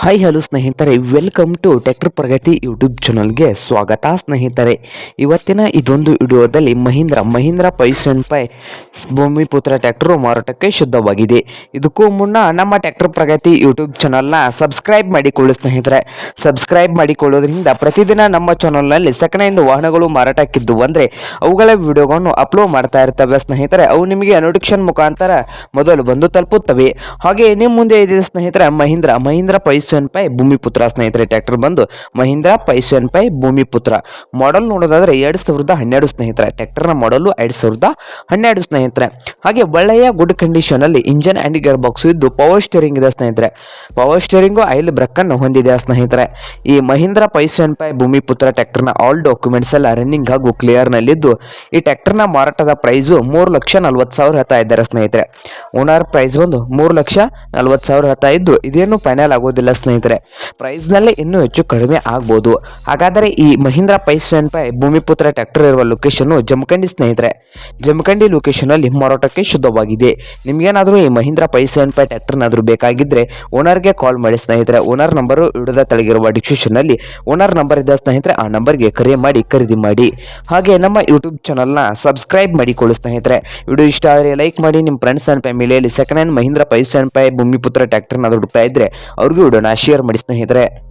Hi hello ಸ್ನೇಹಿತರೆ. Welcome to tractor Pragati YouTube ಚಾನಲ್ಗೆ ಸ್ವಾಗತ, ಸ್ನೇಹಿತರೆ. ಇವತ್ತಿನ ಇದೊಂದು ವಿಡಿಯೋದಲ್ಲಿ ಮಹೀಂದ್ರ ಮಹೀಂದ್ರ ಪೈಸನ್ ಪೈ ಭೂಮಿಪುತ್ರ ಟ್ಯಾಕ್ಟರು ಮಾರಾಟಕ್ಕೆ ಶುದ್ಧವಾಗಿದೆ. ಇದಕ್ಕೂ ಮುನ್ನ ನಮ್ಮ ಟ್ಯಾಕ್ಟರ್ ಪ್ರಗತಿ ಯೂಟ್ಯೂಬ್ ಚಾನಲ್ನ ಸಬ್ಸ್ಕ್ರೈಬ್ ಮಾಡಿಕೊಳ್ಳಿ, ಸ್ನೇಹಿತರೆ. ಸಬ್ಸ್ಕ್ರೈಬ್ ಮಾಡಿಕೊಳ್ಳೋದ್ರಿಂದ ಪ್ರತಿದಿನ ನಮ್ಮ ಚಾನಲ್ನಲ್ಲಿ ಸೆಕೆಂಡ್ ಹ್ಯಾಂಡ್ ವಾಹನಗಳು ಮಾರಾಟಕ್ಕಿದ್ದು ಅಂದರೆ ಅವುಗಳ ವಿಡಿಯೋಗಳನ್ನು ಅಪ್ಲೋಡ್ ಮಾಡ್ತಾ ಇರ್ತವೆ, ಸ್ನೇಹಿತರೆ. ಅವು ನಿಮಗೆ ನೋಟಿಫಿಕೇಶನ್ ಮುಖಾಂತರ ಮೊದಲು ಬಂದು ತಲುಪುತ್ತವೆ. ಹಾಗೆ ನಿಮ್ಮ ಮುಂದೆ ಇದೆ, ಸ್ನೇಹಿತರೆ, ಮಹೀಂದ್ರ ಮಹೀಂದ್ರ ಪೈಸನ್ ಪೈ ಭೂಮಿಪುತ್ರ ಸ್ನೇಹಿತರೆ, ಟ್ರ್ಯಾಕ್ಟರ್ ಬಂದು ಮಹೀಂದ್ರ ಪೈಸನ್ ಪೈ ಭೂಮಿಪುತ್ರ. ಮಾಡಲ್ ನೋಡೋದಾದ್ರೆ ಎರಡು ಸಾವಿರದ ಹನ್ನೆರಡು ಸ್ನೇಹಿತರೆ, ಟ್ರ್ಯಾಕ್ಟರ್ನ ಮಾಡಲು ಎರಡು ಸಾವಿರದ ಹನ್ನೆರಡು ಸ್ನೇಹಿತರೆ. ಹಾಗೆ ಒಳ್ಳೆಯ ಗುಡ್ ಕಂಡೀಷನ್ ಅಲ್ಲಿ ಇಂಜನ್ ಅಂಡ್ ಗೇರ್ ಬಾಕ್ಸ್ ಇದ್ದು ಪವರ್ ಸ್ಟೇರಿಂಗ್ ಇದೆ ಸ್ನೇಹಿತರೆ. ಪವರ್ ಸ್ಟೇರಿಂಗು ಐಲ್ ಬ್ರಕ್ ಅನ್ನು ಹೊಂದಿದೆ ಸ್ನೇಹಿತರೆ. ಈ ಮಹೀಂದ್ರ ಪೈಸನ್ ಪೈ ಭೂಮಿಪುತ್ರ ಟ್ರ್ಯಾಕ್ಟರ್ನ ಆಲ್ ಡಾಕ್ಯುಮೆಂಟ್ಸ್ ಎಲ್ಲ ರನ್ನಿಂಗ್ ಹಾಗೂ ಕ್ಲಿಯರ್ ನಲ್ಲಿದ್ದು, ಈ ಟ್ರ್ಯಾಕ್ಟರ್ನ ಮಾರಾಟದ ಪ್ರೈಸು ಮೂರು ಲಕ್ಷ ನಲ್ವತ್ತು ಸಾವಿರ ಹೇಳ್ತಾ ಇದ್ದಾರೆ ಸ್ನೇಹಿತರೆ. ಓನರ್ ಪ್ರೈಸ್ ಬಂದು ಮೂರು ಲಕ್ಷ ನಲ್ವತ್ತು ಸಾವಿರ ಹೇಳ್ತಾ ಇದ್ದು, ಇದೇನು ಫೈನಲ್ ಆಗೋದಿಲ್ಲ ಸ್ನೇಹಿತರೆ, ಪ್ರೈಸ್ನಲ್ಲಿ ಇನ್ನೂ ಹೆಚ್ಚು ಕಡಿಮೆ ಆಗ್ಬೋದು. ಹಾಗಾದರೆ ಈ ಮಹೀಂದ್ರ ಪೈಸನ್ ಪೈ ಭೂಮಿಪುತ್ರ ಟ್ರ್ಯಾಕ್ಟರ್ ಇರುವ ಲೊಕೇಶನ್ ಜಮಖಂಡಿ ಸ್ನೇಹಿತರೆ. ಜಮಖಂಡಿ ಲೊಕೇಶನ್ ಅಲ್ಲಿ ಮಾರಾಟಕ್ಕೆ ಶುದ್ಧವಾಗಿದೆ. ನಿಮಗೇನಾದರೂ ಈ ಮಹೀಂದ್ರ ಪೈಸನ್ ಪೈ ಟ್ರ್ಯಾಕ್ಟರ್ನಾದರೂ ಬೇಕಾಗಿದ್ದರೆ ಓನರ್ಗೆ ಕಾಲ್ ಮಾಡಿ ಸ್ನೇಹಿತರೆ. ಓನರ್ ನಂಬರು ವಿಡಿಯೋದ ತೆಳಗಿರುವ ಡಿಸ್ಕ್ರಿಪ್ಷನ್ ಅಲ್ಲಿ ಓನರ್ ನಂಬರ್ ಇದೆ ಸ್ನೇಹಿತರೆ. ಆ ನಂಬರ್ಗೆ ಕರೆ ಮಾಡಿ, ಖರೀದಿ ಮಾಡಿ. ಹಾಗೆ ನಮ್ಮ ಯೂಟ್ಯೂಬ್ ಚಾನಲ್ನ ಸಬ್ಸ್ಕ್ರೈಬ್ ಮಾಡಿಕೊಳ್ಳಿ ಸ್ನೇಹಿತರೆ. ವಿಡಿಯೋ ಇಷ್ಟ ಆದರೆ ಲೈಕ್ ಮಾಡಿ, ನಿಮ್ಮ ಫ್ರೆಂಡ್ಸ್ ಆ್ಯಂಡ್ ಫ್ಯಾಮಿಲಿಯಲ್ಲಿ ಸೆಕೆಂಡ್ ಹ್ಯಾಂಡ್ ಮಹೀಂದ್ರ ಪೈಸನ್ ಪೈ ಭೂಮಿಪುತ್ರ ಟ್ರ್ಯಾಕ್ಟರ್ನ ಹುಡುಕ್ತಾ ಇದ್ರೆ ಅವ್ರಿಗೂ ಶೇರ್ ಮಾಡಿ ಸ್ನೇಹಿತರೆ.